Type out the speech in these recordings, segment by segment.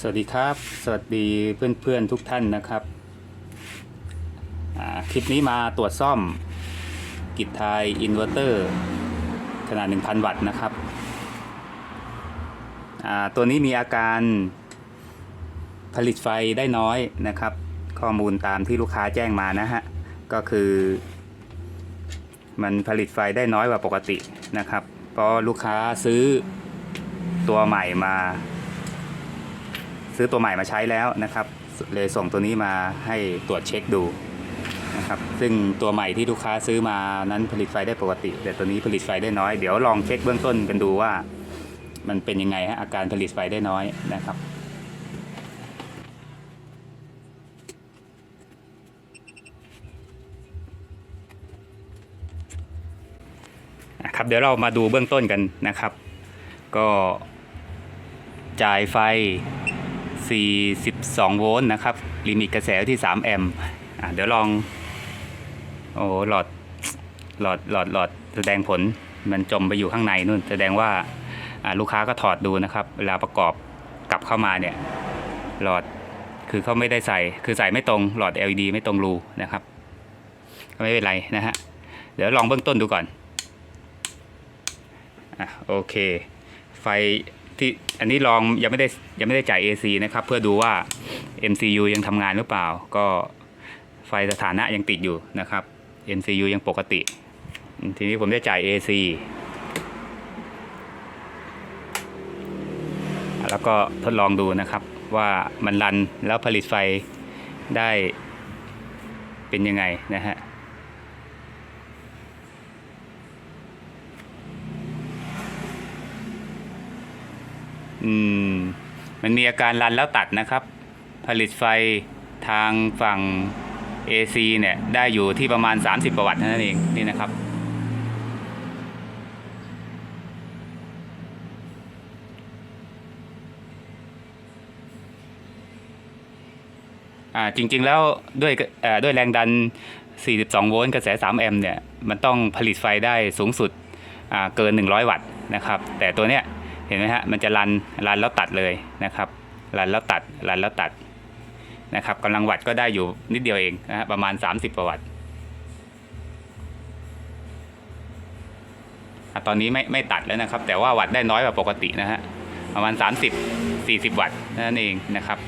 สวัสดีครับ สวัสดีเพื่อนๆทุกท่านนะครับ คลิปนี้มาตรวจซ่อมกิจไทยอินเวอร์เตอร์ขนาด 1,000 วัตต์นะครับ ตัวนี้มีอาการผลิตไฟได้น้อยนะครับ ข้อมูลตามที่ลูกค้าแจ้งมานะฮะ ก็คือ มันผลิตไฟได้น้อยกว่าปกตินะครับ เพราะลูกค้าซื้อตัวใหม่มา ซื้อตัวใหม่มาใช้แล้วนะครับ เลยส่งตัวนี้มาให้ตรวจเช็คดูนะครับ ซึ่งตัวใหม่ที่ลูกค้าซื้อมานั้นผลิตไฟได้ปกติ แต่ตัวนี้ผลิตไฟได้น้อย เดี๋ยวลองเช็คเบื้องต้นกันดูว่า มันเป็นยังไงฮะอาการผลิตไฟได้น้อยนะครับครับเดี๋ยวเรามาดูเบื้องต้นกันนะครับ ก็จ่ายไฟ 42 โวลต์นะครับ ลิมิตกระแสที่ 3 แอมป์เดี๋ยวลอง โอ้หลอด หลอด หลอด หลอด แสดงผล มันจมไปอยู่ข้างในนู่น แสดงว่าอ่าลูกค้าก็ถอดดูนะครับ เวลาประกอบกลับเข้ามาเนี่ย หลอด คือเขาไม่ได้ใส่ คือใส่ไม่ตรง หลอด LED ไม่ตรงรูนะครับ ก็ไม่เป็นไรนะฮะ เดี๋ยวลองเบื้องต้นดูก่อน อะโอเค ไฟ ที่อันนี้ลองยังไม่ได้ยังไม่ได้จ่าย AC นะครับ เพื่อดูว่า MCU ยังทำงานหรือเปล่า ก็ไฟสถานะยังติดอยู่นะครับ MCU ยังปกติ ทีนี้ผมได้จ่าย AC แล้วก็ทดลองดูนะครับว่ามันรันแล้วผลิตไฟได้เป็นยังไงนะฮะ อืม มันมีอาการรันแล้วตัดนะครับ ผลิตไฟทางฝั่ง AC เนี่ยได้อยู่ที่ประมาณ 30ประวัติเท่านั้นเองนี่นะครับ อ่าจริงๆแล้วด้วยด้วยแรงดัน 42 โวลต์กระแส 3 แอมป์เนี่ย มันต้องผลิตไฟได้สูงสุดอ่าเกิน 100 วัตต์นะครับ แต่ตัวเนี้ย เห็นไหมฮะมันจะรันรันแล้วตัดเลยนะครับรันแล้วตัดรันแล้วตัดนะครับกำลังวัตต์ก็ได้อยู่นิดเดียวเองนะฮะประมาณ 30กว่าวัตต์อะตอนนี้ไม่ไม่ตัดแล้วนะครับ แต่ว่าวัตต์ได้น้อยกว่าปกตินะฮะประมาณ 30 40 วัตต์นั่นเองนะครับ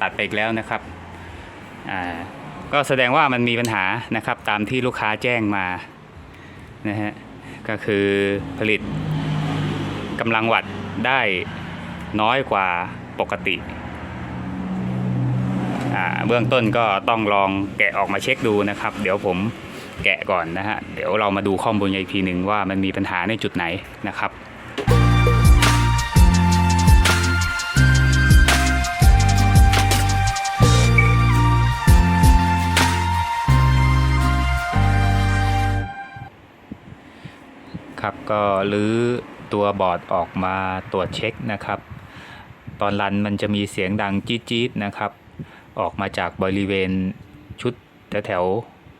ตัดไปอีกแล้วนะครับอ่า ก็แสดงว่ามันมีปัญหานะครับตามที่ลูกค้าแจ้งมานะฮะก็คือผลิตกำลังวัตต์ได้น้อยกว่าปกติเบื้องต้นก็ต้องลองแกะออกมาเช็คดูนะครับ เดี๋ยวผมแกะก่อนนะฮะเดี๋ยวเรามาดูข้อมูลอีกทีหนึ่งว่ามันมีปัญหาในจุดไหนนะครับ ก็รื้อตัวบอร์ดออกมาตรวจเช็คนะครับ ตอนรันมันจะมีเสียงดังจี๊ดจี๊ดนะครับ ออกมาจากบริเวณชุดแถว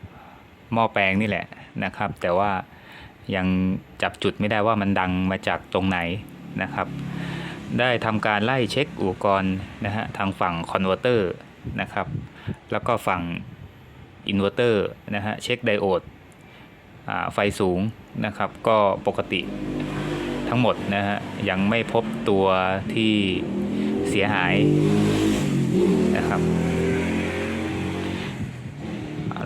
ๆหม้อแปลงนี่แหละนะครับ แต่ว่ายังจับจุดไม่ได้ว่ามันดังมาจากตรงไหนนะครับ ได้ทำการไล่เช็คอุปกรณ์นะฮะทางฝั่งคอนเวอร์เตอร์นะครับ แล้วก็ฝั่งอินเวอร์เตอร์นะฮะเช็คไดโอดอไฟสูงนะครับ ก็ปกติทั้งหมดนะฮะยังไม่พบตัวที่เสียหายนะครับ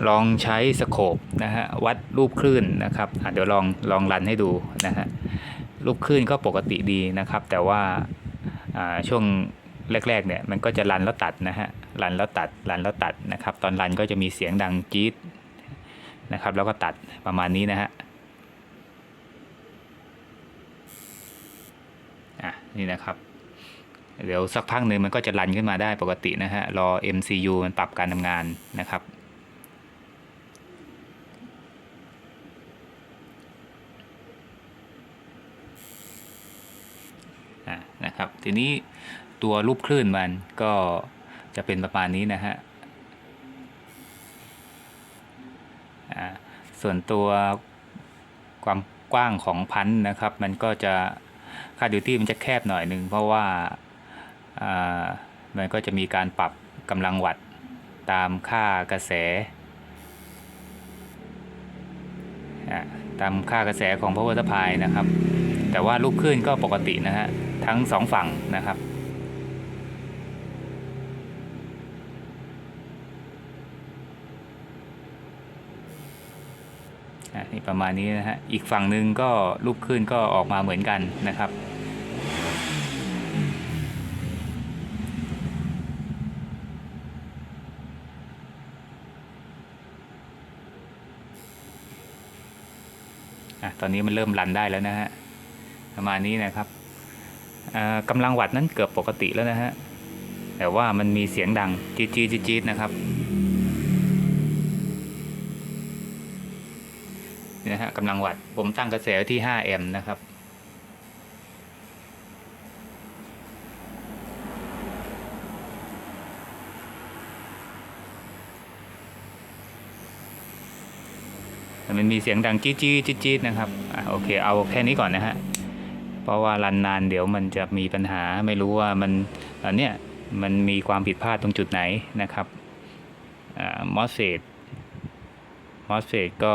ลองใช้สโคปนะฮะวัดรูปคลื่นนะครับเดี๋ยวลองลองรันให้ดูนะฮะรูปคลื่นก็ปกติดีนะครับ แต่ว่าอ่าช่วงแรกๆเนี่ยมันก็จะรันแล้วตัดนะฮะรันแล้วตัดรันแล้วตัดนะครับ ตอนรันก็จะมีเสียงดังจี๊ดนะครับ แล้วก็ตัดประมาณนี้นะฮะ อะ นี่นะครับเดี๋ยวสักพักหนึ่งมันก็จะรันขึ้นมาได้ปกตินะฮะ รอ MCU มันปรับการทำงานนะครับอะนะครับ ทีนี้ตัวรูปคลื่นมันก็จะเป็นประมาณนี้นะฮะอ่าส่วนตัวความกว้างของพันธุ์นะครับ มันก็จะ ค่าดิวตี้มันจะแคบหน่อยนึง เพราะว่ามันก็จะมีการปรับกำลังวัตตามค่ากระแส ตามค่ากระแสของ power supply นะครับ แต่ว่าลูกคลื่นก็ปกตินะฮะทั้งสองฝั่งนะครับ อะนี่ประมาณนี้นะฮะอีกฝั่งหนึ่งก็ลูกคลื่นก็ออกมาเหมือนกันนะครับอะตอนนี้มันเริ่มรันได้แล้วนะฮะประมาณนี้นะครับอ่ากำลังวัตต์นั้นเกือบปกติแล้วนะฮะแต่ว่ามันมีเสียงดังจี๊ดจี๊ดจี๊ดจี๊ดนะครับ นะฮะกำลังวัตต์ผมตั้งกระแสที่ 5 แอมป์นะครับ มันมีเสียงดังจี๊ดจี๊ดจี๊ดจี๊ดนะครับอะโอเค เอาแค่นี้ก่อนนะฮะ เพราะว่ารันนานเดี๋ยวมันจะมีปัญหาไม่รู้ว่ามันอันเนี้ยมันมีความผิดพลาดตรงจุดไหนนะครับมอสเฟตมอสเฟตก็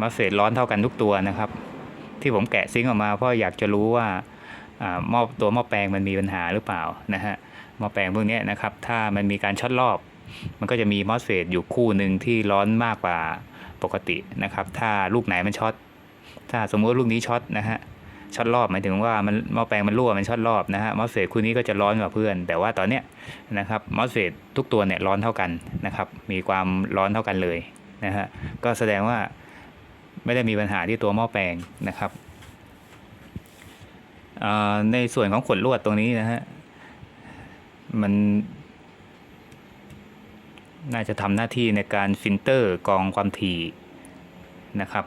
มาเศษร้อนเท่ากันทุกตัวนะครับ ที่ผมแกะซิงออกมาเพราะอยากจะรู้ว่าอ่าหม้อตัวหม้อแปลงมันมีปัญหาหรือเปล่านะฮะหม้อแปลงพวกนี้นะครับ ถ้ามันมีการช็อตรอบ มันก็จะมีมอสเฟตอยู่คู่หนึ่งที่ร้อนมากกว่าปกตินะครับ ถ้าลูกไหนมันช็อตถ้าสมมติลูกนี้ช็อตนะฮะช็อตรอบหมายถึงว่ามันหม้อแปลงมันรั่วมันช็อตรอบนะฮะมอสเฟตคู่นี้ก็จะร้อนกว่าเพื่อน แต่ว่าตอนเนี้ยนะครับมอสเฟตทุกตัวเนี่ยร้อนเท่ากันนะครับ มีความร้อนเท่ากันเลยนะฮะก็แสดงว่า ไม่ได้มีปัญหาที่ตัวหม้อแปลงนะครับ ในส่วนของขนลวดตรงนี้นะฮะ มัน น่าจะทำหน้าที่ในการฟิลเตอร์กรองความถี่นะครับ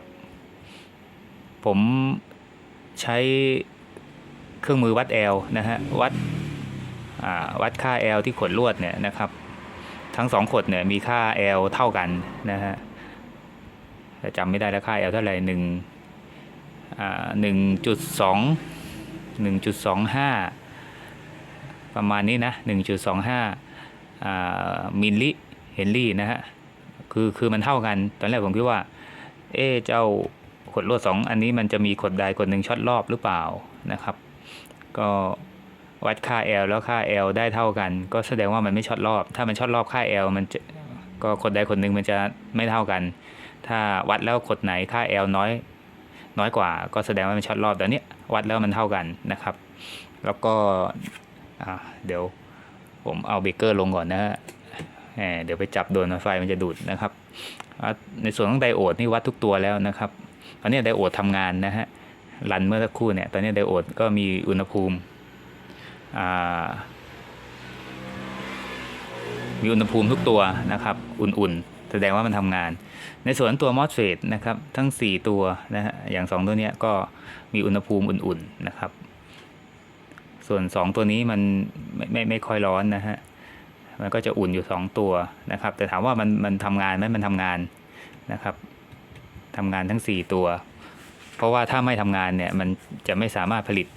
ผมใช้เครื่องมือวัด L นะฮะ วัดวัดค่า L ที่ขนลวดเนี่ยนะครับ ทั้งสองขดเนี่ยมีค่า L เท่ากันนะฮะ แต่จำไม่ได้แล้วค่า L เท่าไหร่หนึ่งหนึ่งจุดสองหนึ่งจุดสองห้าประมาณนี้นะหนึ่งจุดสองห้ามิลลิเฮนรี่นะฮะ คือคือมันเท่ากัน ตอนแรกผมคิดว่า เอ๊เจ้าขดลวดสองอันนี้มันจะมีขดใดขดหนึ่งช็อตรอบหรือเปล่านะครับ ก็วัดค่า L แล้วค่า L ได้เท่ากัน ก็แสดงว่ามันไม่ช็อตรอบ ถ้ามันช็อตรอบค่า L มันจะก็ขดใดขดหนึ่งมันจะไม่เท่ากัน ถ้าวัดแล้วขดไหนค่า L น้อย น้อยกว่า ก็แสดงว่ามันช็อตรอบแต่เนี้ยวัดแล้วมันเท่ากันนะครับ แล้วก็เดี๋ยวผมเอาเบเกอร์ลงก่อนนะฮะแหมเดี๋ยวไปจับโดนไฟมันจะดูดนะครับ ในส่วนของไดโอดนี่วัดทุกตัวแล้วนะครับ ตอนนี้ไดโอดทำงานนะฮะรันเมื่อสักครู่เนี่ย ตอนนี้ไดโอดก็มีอุณหภูมิมีอุณหภูมิทุกตัวนะครับ อุ่นๆ แสดงว่ามันทำงาน ในส่วนตัวมอสเฟตนะครับทั้ง 4 ตัวนะฮะอย่าง 2 ตัวนี้ก็มีอุณหภูมิอุ่นๆนะครับ ส่วน 2 ตัวนี้มันไม่ไม่ไม่ค่อยร้อนนะฮะมันก็จะอุ่นอยู่ 2 ตัวนะครับ แต่ถามว่ามันมันทำงานไหมมันทำงานนะครับทำงานทั้ง 4 ตัว เพราะว่าถ้าไม่ทำงานเนี่ยมันจะไม่สามารถผลิต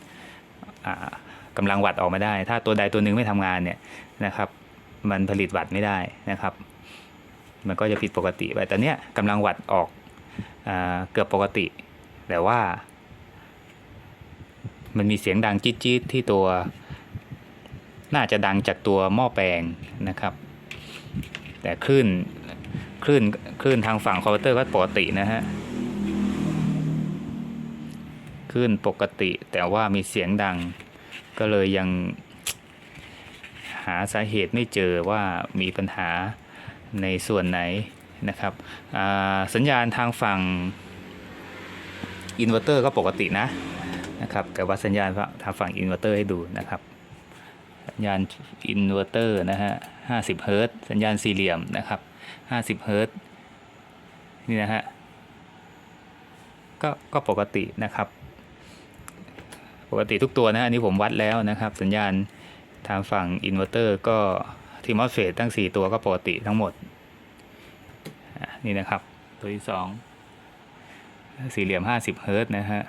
อ่ากำลังวัตต์ออกมาได้ ถ้าตัวใดตัวหนึ่งไม่ทำงานเนี่ยนะครับ มันผลิตวัตต์ไม่ได้นะครับ มันก็จะผิดปกติไปแต่เนี้ยกำลังวัตต์ออกเกือบปกติ แต่ว่า มันมีเสียงดังจี๊ดๆที่ตัว น่าจะดังจากตัวหม้อแปลงนะครับ แต่คลื่นคลื่นคลื่นทางฝั่งคอมพิวเตอร์ก็ปกตินะฮะคลื่นปกติแต่ว่ามีเสียงดัง ก็เลยยังหาสาเหตุไม่เจอว่ามีปัญหา ในส่วนไหนนะครับสัญญาณทางฝั่งอินเวอร์เตอร์ก็ปกตินะนะครับแต่ว่าสัญญาณทางฝั่งอินเวอร์เตอร์ให้ดูนะครับสัญญาณอินเวอร์เตอร์นะฮะ50เฮิรตสัญญาณสี่เหลี่ยมนะครับ50เฮิรตนี่นะฮะก็ก็ปกตินะครับ ปกติทุกตัวนะอันนี้ผมวัดแล้วนะครับ สัญญาณทางฝั่งอินเวอร์เตอร์ก็ ที่มอสเฟตทั้ง 4 ตัวก็ปกติทั้งหมด นี่นะครับ ตัวที่ 2 สี่เหลี่ยม 50 เฮิร์ตนะฮะ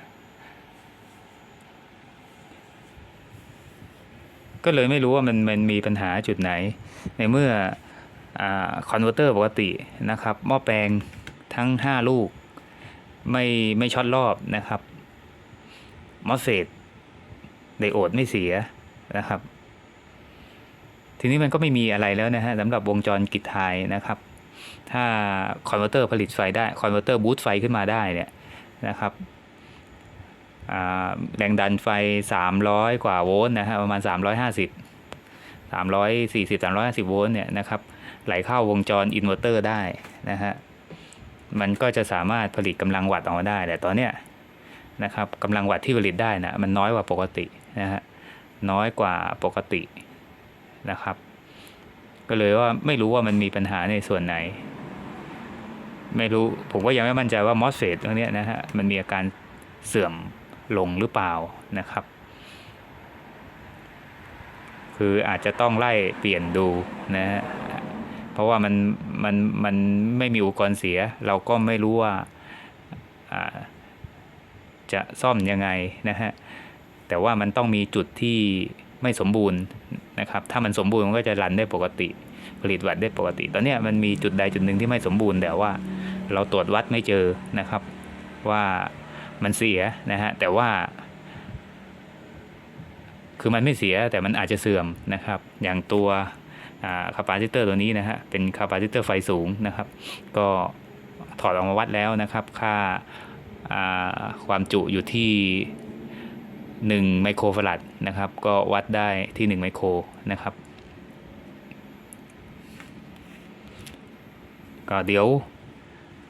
ก็เลยไม่รู้ว่ามันมันมีปัญหาจุดไหน ในเมื่อคอนเวอร์เตอร์ปกตินะครับ หม้อแปลงทั้ง 5 ลูก ไม่ไม่ช็อตรอบนะครับ มอสเฟตไดโอดไม่เสียนะครับ ทีนี้มันก็ไม่มีอะไรแล้วนะฮะสำหรับวงจรกิจไทยนะครับ ถ้าคอนเวอร์เตอร์ผลิตไฟได้คอนเวอร์เตอร์บูตไฟขึ้นมาได้เนี่ยนะครับแรงดันไฟ 300 กว่าโวลต์นะฮะประมาณ 350 340 350 โวลต์เนี่ยนะครับไหลเข้าวงจรอินเวอร์เตอร์ได้นะฮะมันก็จะสามารถผลิตกำลังวัตต์ออกมาได้แต่ตอนเนี้ยนะครับกำลังวัตต์ที่ผลิตได้นะมันน้อยกว่าปกตินะฮะน้อยกว่าปกติ นะครับ ก็เลยว่าไม่รู้ว่ามันมีปัญหาในส่วนไหน ไม่รู้ผมก็ยังไม่มั่นใจว่ามอสเฟตตรงเนี้ยนะฮะมันมีอาการเสื่อมลงหรือเปล่านะครับ คืออาจจะต้องไล่เปลี่ยนดูนะฮะเพราะว่ามันมันมันไม่มีอุปกรณ์เสีย เราก็ไม่รู้ว่าจะซ่อมยังไงนะฮะแต่ว่ามันต้องมีจุดที่ไม่สมบูรณ์ นะครับถ้ามันสมบูรณ์มันก็จะรันได้ปกติ ผลิตวัตต์ได้ปกติ ตอนนี้มันมีจุดใดจุดหนึ่งที่ไม่สมบูรณ์แต่ว่าเราตรวจวัดไม่เจอนะครับ ว่ามันเสียนะฮะแต่ว่า คือมันไม่เสียแต่มันอาจจะเสื่อมนะครับ อย่างตัวคาปาซิเตอร์ตัวนี้นะฮะเป็นคาปาซิเตอร์ไฟสูงนะครับ ก็ถอดออกมาวัดแล้วนะครับ ค่าความจุอยู่ที่ 1 ไมโครฟาราดนะครับ ก็วัดได้ที่ 1 ไมโครนะครับ ก็เดี๋ยว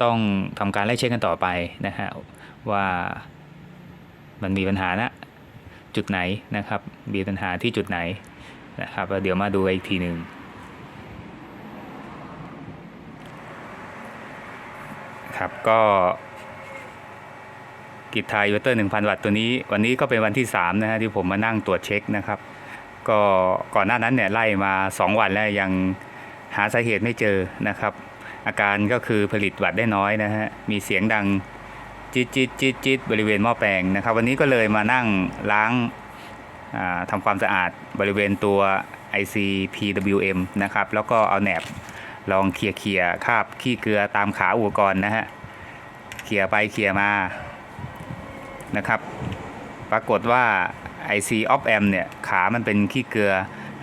ต้องทำการไล่เช็คกันต่อไปนะฮะว่ามันมีปัญหานะจุดไหนนะครับ มีปัญหาที่จุดไหนนะครับเดี๋ยวมาดูอีกทีหนึ่งครับก็ กิจไทยเวเตอร์ 1,000 วัตต์ตัวนี้ วันนี้ก็เป็นวันที่3นะฮะที่ผมมานั่งตรวจเช็คนะครับ ก็ก่อนหน้านั้นเนี่ยไล่มา 2 วันแล้วยังหาสาเหตุไม่เจอนะครับ อาการก็คือผลิตวัตต์ได้น้อยนะฮะมีเสียงดังจี๊ดจี๊ดจี๊ดจี๊ดบริเวณหม้อแปลงนะครับ วันนี้ก็เลยมานั่งล้างอ่าทำความสะอาดบริเวณตัว IC PWM นะครับ แล้วก็เอาแหนบลองเคลียร์เคลียร์คาบขี้เกลือตามขาอุปกรณ์นะฮะเคลียร์ไปเคลียร์มา นะครับ ปรากฏว่า IC Op Amp เนี่ย ขามันเป็นขี้เกลือ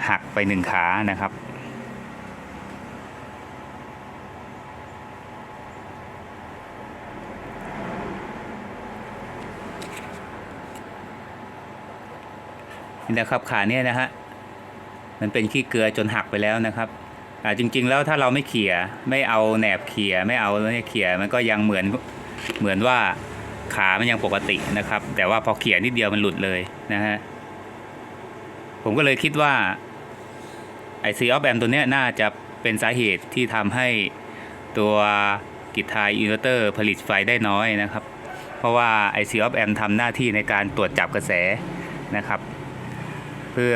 หักไปหนึ่งขานะครับนี่นะครับขาเนี่ยนะฮะมันเป็นขี้เกลือจนหักไปแล้วนะครับอ่าจริง ๆ แล้วถ้าเราไม่เขี่ยไม่เอาแหนบเขี่ยไม่เอาเนี่ยเขี่ยมันก็ยังเหมือนเหมือนว่า ขามันยังปกตินะครับ แต่ว่าพอเขี่ยนิดเดียวมันหลุดเลยนะฮะผมก็เลยคิดว่าไอซีออฟแอมตัวเนี้ยน่าจะเป็นสาเหตุที่ทำให้ตัวกิจทายอินเวอร์เตอร์ผลิตไฟได้น้อยนะครับ เพราะว่า IC of Amp ทำหน้าที่ในการตรวจจับกระแสนะครับ เพื่อ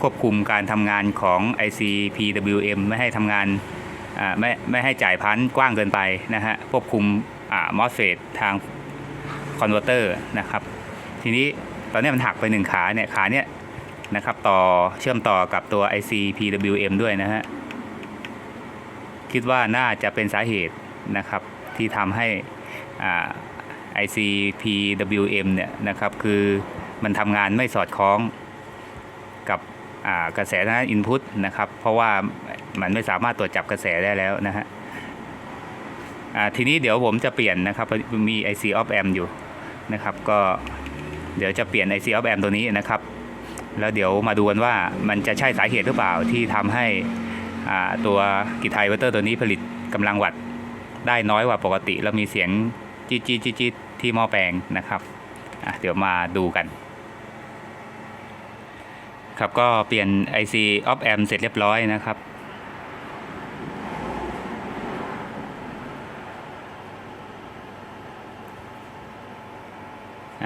ควบคุมการทำงานของ IC PWM ไม่ให้ทำงานไม่ไม่ให้จ่ายพันธุ์กว้างเกินไปนะฮะควบคุมอ่ามอสเฟตทาง คอนเวอร์เตอร์นะครับ ทีนี้ตอนนี้มันหักไปหนึ่งขาเนี่ยขาเนี่ยนะครับต่อเชื่อมต่อกับตัว IC PWM ด้วยนะฮะ คิดว่าน่าจะเป็นสาเหตุนะครับที่ทำให้อ่า ICPWM เนี่ยนะครับคือมันทำงานไม่สอดคล้องกับอ่ากระแสทางด้านอินพุตนะครับ เพราะว่ามันไม่สามารถตรวจจับกระแสได้แล้วนะฮะอ่าทีนี้เดี๋ยวผมจะเปลี่ยนนะครับ มี IC of amp อยู่ นะครับ ก็เดี๋ยวจะเปลี่ยน IC of amp ตัวนี้นะครับ แล้วเดี๋ยวมาดูกันว่ามันจะใช่สาเหตุหรือเปล่าที่ทำให้ตัวกิจไทเวเตอร์ตัวนี้ผลิตกำลังวัตต์ได้น้อยกว่าปกติ แล้วมีเสียงจี๊ดจี๊ดจี๊ดจี๊ดที่หม้อแปลงนะครับเดี๋ยวมาดูกันครับก็เปลี่ยน IC of amp เสร็จเรียบร้อยนะครับ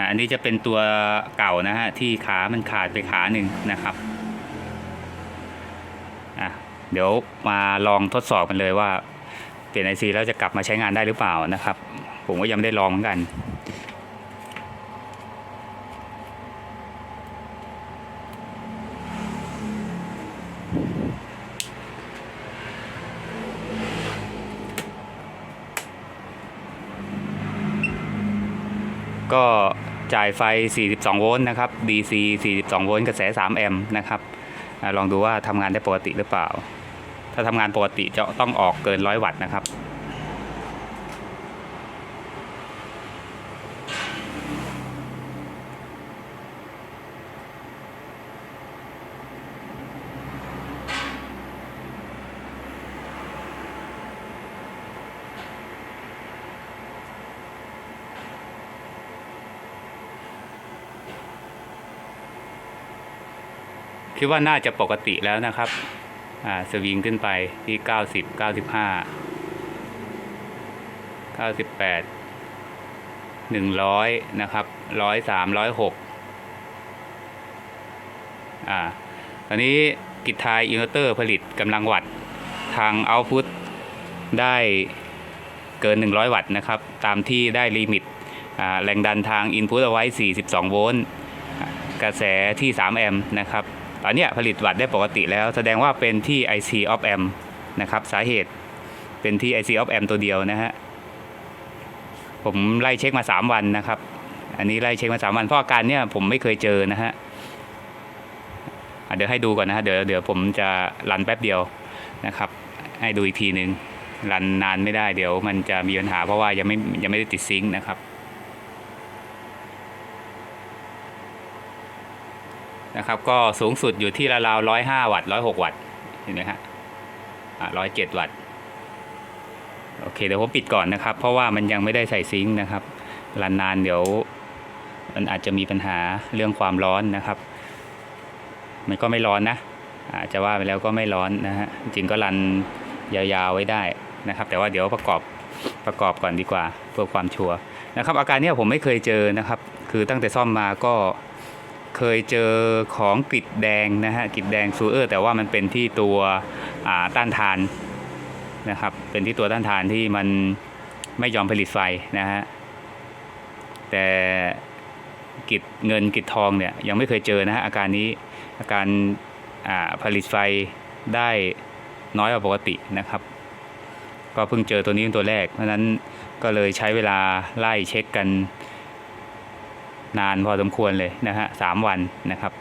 อันนี้จะเป็นตัวเก่านะฮะที่ขามันขาดไปขาหนึ่งนะครับอะเดี๋ยวมาลองทดสอบกันเลยว่าเปลี่ยน IC แล้วจะกลับมาใช้งานได้หรือเปล่านะครับ ผมก็ยังไม่ได้ลองเหมือนกัน ก็ จ่ายไฟ 42 โวลต์นะครับ DC 42 โวลต์กระแส 3 แอมป์นะครับลองดูว่าทำงานได้ปกติหรือเปล่า ถ้าทำงานปกติจะต้องออกเกิน 100 วัตต์นะครับ คิดว่าน่าจะปกติแล้วนะครับ อ่าสวิงขึ้นไปที่ 90 95 98 100 นะครับ 103 106 อ่า ตอนนี้กิจทายอินเวอร์เตอร์ผลิตกำลังวัตต์ทางเอาต์พุตได้เกิน 100 วัตต์นะครับ ตามที่ได้ลิมิตแรงดันทางอินพุตเอาไว้ 42 โวลต์กระแสที่ 3 แอมป์นะครับ อนเนี้ยผลิตวัตต์ได้ปกติแล้ว แสดงว่าเป็นที่ IC of amp นะครับสาเหตุเป็นที่ IC of amp ตัวเดียวนะฮะผมไล่เช็คมา 3 วันนะครับ อันนี้ไล่เช็คมา 3 วันเพราะอาการเนี้ยผมไม่เคยเจอนะฮะอะเดี๋ยวให้ดูก่อนนะฮะเดี๋ยวเดี๋ยวผมจะรันแป๊บเดียวนะครับ ให้ดูอีกทีหนึ่งรันนานไม่ได้เดี๋ยวมันจะมีปัญหาเพราะว่ายังไม่ยังไม่ได้ติดซิงค์นะครับ นะครับ ก็สูงสุดอยู่ที่ราวๆร้อยห้าวัตต์ร้อยหกวัตต์เห็นไหมฮะร้อยเจ็ดวัตต์โอเคเดี๋ยวผมปิดก่อนนะครับ เพราะว่ามันยังไม่ได้ใส่ซิงค์นะครับรันนานเดี๋ยวมันอาจจะมีปัญหาเรื่องความร้อนนะครับ มันก็ไม่ร้อนนะอาจจะว่าไปแล้วก็ไม่ร้อนนะฮะจริงก็รันยาวๆไว้ได้นะครับ แต่ว่าเดี๋ยวประกอบประกอบก่อนดีกว่าเพื่อความชัวร์นะครับ อาการนี้ผมไม่เคยเจอนะครับ คือตั้งแต่ซ่อมมาก็ เคยเจอของกริดแดงนะฮะกริดแดงซูเออร์แต่ว่ามันเป็นที่ตัวอ่าต้านทานนะครับเป็นที่ตัวต้านทานที่มันไม่ยอมผลิตไฟนะฮะแต่กิดเงินกิดทองเนี่ยยังไม่เคยเจอนะฮะอาการนี้อาการอ่าผลิตไฟได้น้อยกว่าปกตินะครับ ก็เพิ่งเจอตัวนี้เป็นตัวแรก เพราะนั้นก็เลยใช้เวลาไล่เช็คกัน นานพอสมควรเลยนะฮะสามวันนะครับ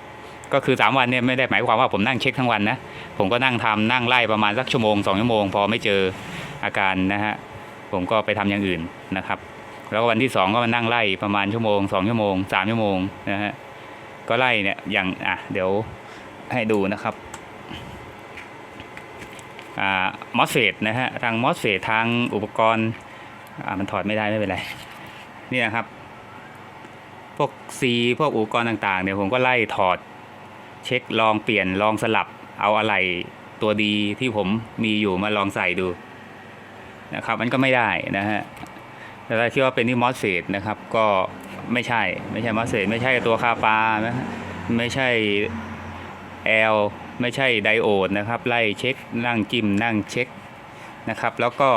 ก็คือ 3 วันเนี่ยไม่ได้หมายความว่าผมนั่งเช็คทั้งวันนะ ผมก็นั่งทำนั่งไล่ประมาณสักชั่วโมง2ชั่วโมงพอไม่เจออาการนะฮะผมก็ไปทำอย่างอื่นนะครับ แล้ววันที่ 2 ก็มานั่งไล่ประมาณชั่วโมง2ชั่วโมง3ชั่วโมงนะฮะก็ไล่เนี่ยอย่างอะเดี๋ยวให้ดูนะครับอ่ามอสเฟตนะฮะทางมอสเฟตทางอุปกรณ์อ่ามันถอดไม่ได้ไม่เป็นไรนี่นะครับ วกซีพวกอุปกรณ์ต่างๆเนี่ยผมก็ไล่ถอด เช็คลองเปลี่ยนลองสลับเอาอะไรตัวดีที่ผมมีอยู่มาลองใส่ดูนะครับมันก็ไม่ได้นะฮะแต่ถ้าคิดว่าเป็นที่มอสเฟตนะครับก็ไม่ใช่ไม่ใช่มอสเฟตไม่ใช่ตัวคาปานะฮะไม่ใช่แอลไม่ใช่ไดโอดนะครับ ไล่เช็คนั่งจิ้มนั่งเช็คนะครับ แล้วก็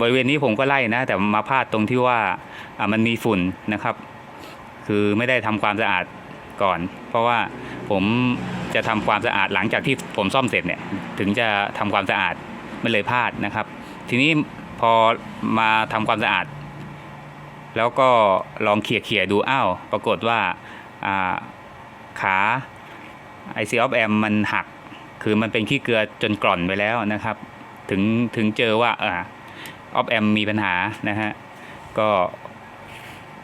บริเวณนี้ผมก็ไล่นะ แต่มาพลาดตรงที่ว่ามันมีฝุ่นนะครับ คือไม่ได้ทำความสะอาดก่อน เพราะว่าผมจะทำความสะอาดหลังจากที่ผมซ่อมเสร็จเนี่ยถึงจะทำความสะอาดไม่เลยพลาดนะครับ ทีนี้พอมาทำความสะอาด แล้วก็ลองเขี่ยๆดูอ้าวปรากฏว่าอ่าขา IC of M มันหัก คือมันเป็นขี้เกลือจนกร่อนไปแล้วนะครับ ถึงถึงเจอว่าอ่า of M มีปัญหานะฮะก็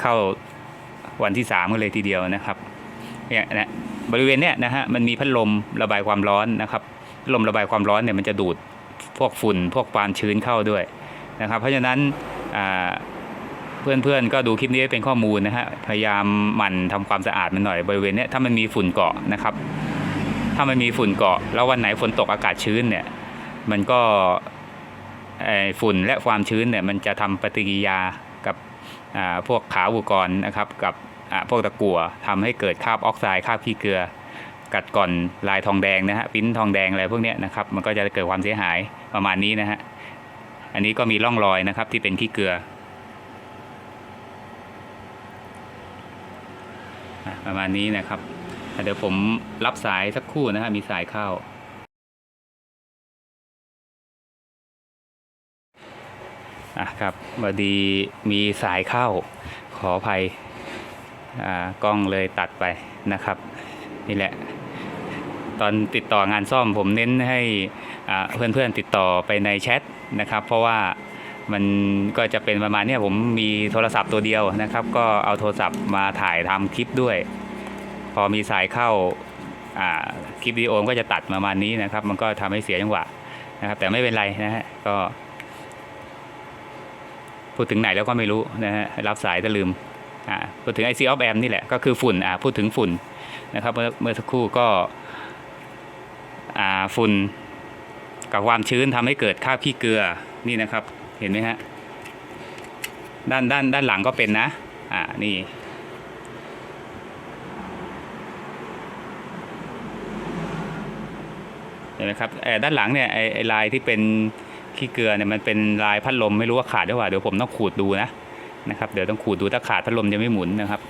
เข้า วันที่3กันเลยทีเดียวนะครับเนี่ยนะบริเวณเนี้ยนะฮะมันมีพัดลมระบายความร้อนนะครับพัดลมระบายความร้อนเนี่ยมันจะดูดพวกฝุ่นพวกความชื้นเข้าด้วยนะครับ เพราะฉะนั้นเพื่อนๆก็ดูคลิปนี้เป็นข้อมูลนะฮะพยายามหมั่นทำความสะอาดมันหน่อยบริเวณเนี้ยถ้ามันมีฝุ่นเกาะนะครับ ถ้ามันมีฝุ่นเกาะ แล้ววันไหนฝนตกอากาศชื้นเนี่ยมันก็ฝุ่นและความชื้นเนี่ยมันจะทำปฏิกิริยา พวกขาอุปกรณ์นะครับกับพวกตะกั่วทำให้เกิดคราบออกไซด์คราบขี้เกลือ กัดก่อนลายทองแดงนะฮะปิ้นทองแดงอะไรพวกเนี้ยนะครับมันก็จะเกิดความเสียหายประมาณนี้นะฮะอันนี้ก็มีร่องรอยนะครับที่เป็นขี้เกลือประมาณนี้นะครับ เดี๋ยวผมรับสายสักครู่นะฮะมีสายเข้า อะครับพอดีมีสายเข้าขออภัยอ่ากล้องเลยตัดไปนะครับ นี่แหละ ตอนติดต่องานซ่อมผมเน้นให้อ่าเพื่อนๆติดต่อไปในแชทนะครับ เพราะว่ามันก็จะเป็นประมาณนี้ผมมีโทรศัพท์ตัวเดียวนะครับ ก็เอาโทรศัพท์มาถ่ายทำคลิปด้วย พอมีสายเข้าอ่าคลิปวิดีโอก็จะตัดประมาณนี้นะครับ มันก็ทำให้เสียจังหวะนะครับ แต่ไม่เป็นไรนะฮะก็ พูดถึงไหนแล้วก็ไม่รู้นะฮะรับสายแต่ลืมอ่าพูดถึง IC of M นี่แหละก็คือฝุ่นอ่าพูดถึงฝุ่นนะครับเมื่อเมื่อสักครู่ก็อ่าฝุ่นกับความชื้นทำให้เกิดคราบขี้เกลือนี่นะครับเห็นไหมฮะด้านด้านด้านหลังก็เป็นนะอ่านี่เห็นไหมครับเอ่ด้านหลังเนี่ยไอไอ้ลายที่เป็น ขี้เกลือเนี่ยมันเป็นลายพัดลมไม่รู้ว่าขาดหรือเปล่าเดี๋ยวผมต้องขูดดูนะนะครับเดี๋ยวต้องขูดดูถ้าขาดพัดลมจะไม่หมุนนะครับ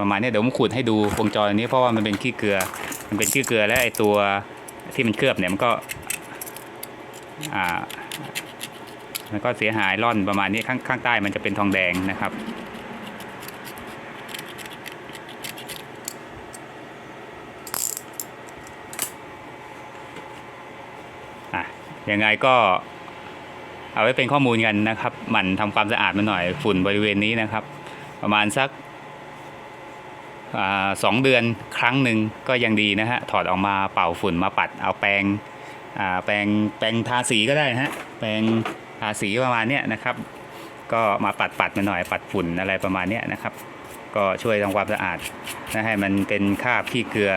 ประมาณนี้เดี๋ยวผมขูดให้ดูวงจรนนี้เพราะว่ามันเป็นขี้เกลือ มันเป็นขี้เกลือและไอตัวที่มันเคลือบเนี่ยมันก็อ่ามันก็เสียหายร่อนประมาณนี้ข้างข้างใต้มันจะเป็นทองแดงนะครับ ยังไงก็เอาไว้เป็นข้อมูลกันนะครับหมั่นทำความสะอาดมันหน่อยฝุ่นบริเวณนี้นะครับ ประมาณสักอสองเดือนครั้งหนึ่งก็ยังดีนะฮะถอดออกมาเป่าฝุ่นมาปัดเอาแปรงแปรงแปรงทาสีก็ได้ฮะแปรงทาสีประมาณเนี้ยนะครับ ก็มาปัดปัดมันหน่อยปัดฝุ่นอะไรประมาณเนี้ยนะครับ ก็ช่วยทำความสะอาดนะให้มันเป็นคราบขี้เกลือ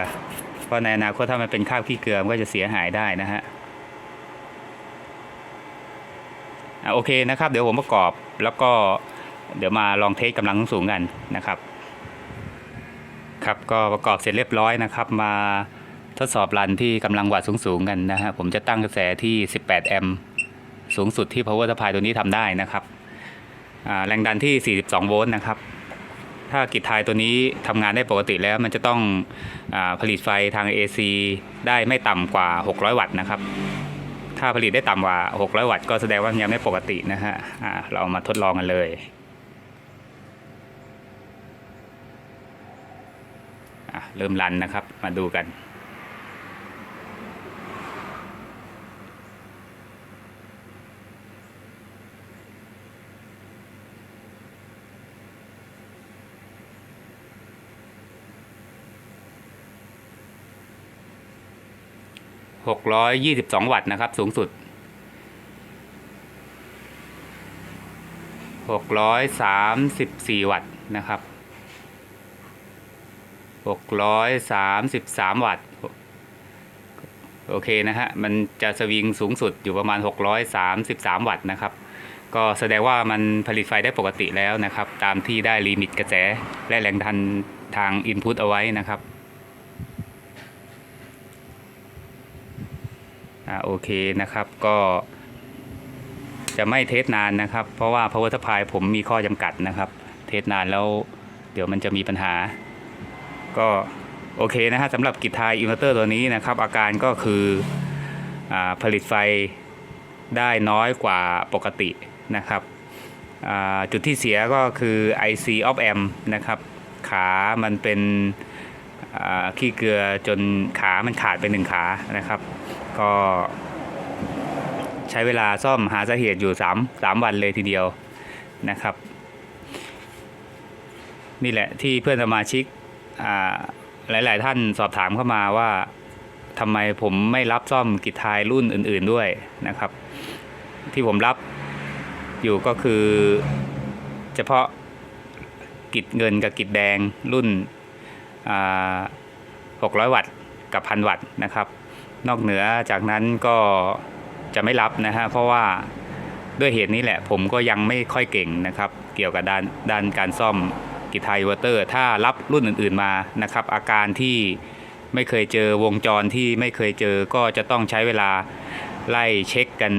เพราะในอนาคตถ้ามันเป็นคราบขี้เกลือมันก็จะเสียหายได้นะฮะ อะ โอเคนะครับ เดี๋ยวผมประกอบแล้วก็เดี๋ยวมาลองเทสกำลังสูงกันนะครับ ครับก็ประกอบเสร็จเรียบร้อยนะครับ มาทดสอบรันที่กำลังวัดสูงๆกันนะฮะผมจะตั้งกระแสที่ 18 แอมป์สูงสุดที่ power supply ตัวนี้ทำได้นะครับแรงดันที่ 42 โวลต์นะครับ ถ้ากิจทายตัวนี้ทำงานได้ปกติแล้วมันจะต้องอผลิตไฟทาง AC ได้ไม่ต่ำกว่า 600 วัตต์นะครับ ถ้าผลิตได้ต่ำกว่า 600 วัตต์ก็แสดงว่ามันยังไม่ปกตินะฮะอ่าเรามาทดลองกันเลยเริ่มรันนะครับมาดูกัน 622 วัตต์นะครับ สูงสุด 634 วัตต์นะครับ 633 วัตต์โอเคนะฮะ มันจะสวิงสูงสุดอยู่ประมาณ 633 วัตต์นะครับ ก็แสดงว่ามันผลิตไฟได้ปกติแล้วนะครับ ตามที่ได้ลิมิตกระแสและแรงดันทาง Input เอาไว้นะครับ อ่าโอเคนะครับก็จะไม่เทสนานนะครับ เพราะว่า power supply ผมมีข้อจำกัดนะครับ เทสนานแล้วเดี๋ยวมันจะมีปัญหา ก็โอเคนะฮะสำหรับกิจทายอินเวอร์เตอร์ตัวนี้นะครับ อาการก็คืออาผลิตไฟได้น้อยกว่าปกตินะครับอ่าจุดที่เสียก็คือ IC of amp นะครับ ขามันเป็นอ่าขี้เกลือจนขามันขาดไปหนึ่งขานะครับ ก็ใช้เวลาซ่อมหาสาเหตุอยู่3 3วันเลยทีเดียวนะครับ นี่แหละที่เพื่อนสมาชิกอ่าหลาย ๆ ท่านสอบถามเข้ามาว่าทำไมผมไม่รับซ่อมกิจทายรุ่นอื่น ๆด้วยนะครับ ที่ผมรับอยู่ก็คือเฉพาะกิจเงินกับกิจแดงรุ่น 600 วัตต์กับพันวัตต์นะครับ นอกเหนือจากนั้นก็จะไม่รับนะฮะเพราะว่าด้วยเหตุนี้แหละผมก็ยังไม่ค่อยเก่งนะครับ เกี่ยวกับด้านด้านการซ่อมกิทายวอเตอร์ ถ้ารับรุ่นอื่นๆมานะครับ อาการที่ไม่เคยเจอวงจรที่ไม่เคยเจอก็จะต้องใช้เวลาไล่เช็คกัน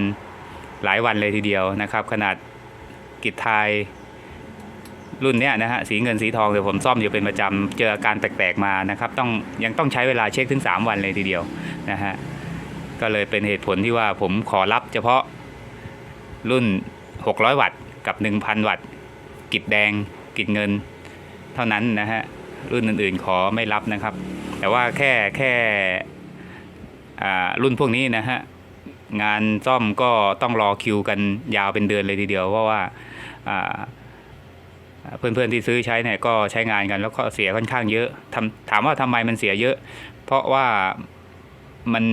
หลายวันเลยทีเดียวนะครับ ขนาดกิจทาย รุ่นเนี้ยนะฮะสีเงินสีทองเดี๋ยวผมซ่อมอยู่เป็นประจำเจออาการแปลกๆมานะครับต้องยังต้องใช้เวลาเช็คถึง 3 วันเลยทีเดียวนะฮะก็เลยเป็นเหตุผลที่ว่าผมขอรับเฉพาะรุ่น 600 วัตต์กับ 1,000 วัตต์กิจแดงกิจเงิน เท่านั้นนะฮะรุ่นอื่นๆขอไม่รับนะครับ แต่ว่าแค่แค่อ่ารุ่นพวกนี้นะฮะงานซ่อมก็ต้องรอคิวกันยาวเป็นเดือนเลยทีเดียวเพราะว่าอ่า เพื่อนๆที่ซื้อใช้เนี่ยก็ใช้งานกันแล้วก็เสียค่อนข้างเยอะทำถามว่าทำไมมันเสียเยอะ เพราะว่ามัน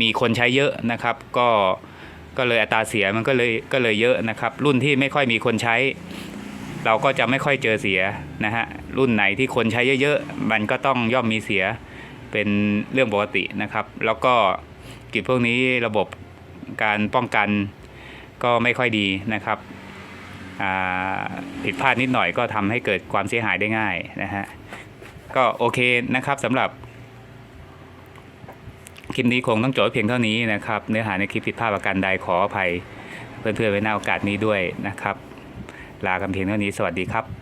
มีคนใช้เยอะนะครับ ก็ก็เลยอัตราเสียมันก็เลยก็เลยเยอะนะครับ รุ่นที่ไม่ค่อยมีคนใช้ เราก็จะไม่ค่อยเจอเสียนะฮะรุ่นไหนที่คนใช้เยอะๆมันก็ต้องย่อมมีเสียเป็นเรื่องปกตินะครับ แล้วก็กิจพวกนี้ระบบการป้องกันก็ไม่ค่อยดีนะครับ ผิดพลาดนิดหน่อยก็ทำให้เกิดความเสียหายได้ง่ายนะฮะก็โอเคนะครับสำหรับคลิปนี้คงต้องจบเพียงเท่านี้นะครับ เนื้อหาในคลิปผิดพลาดประการใดขออภัย เพื่อนๆไว้ในโอกาสนี้ด้วยนะครับ ลากันเพียงเท่านี้สวัสดีครับ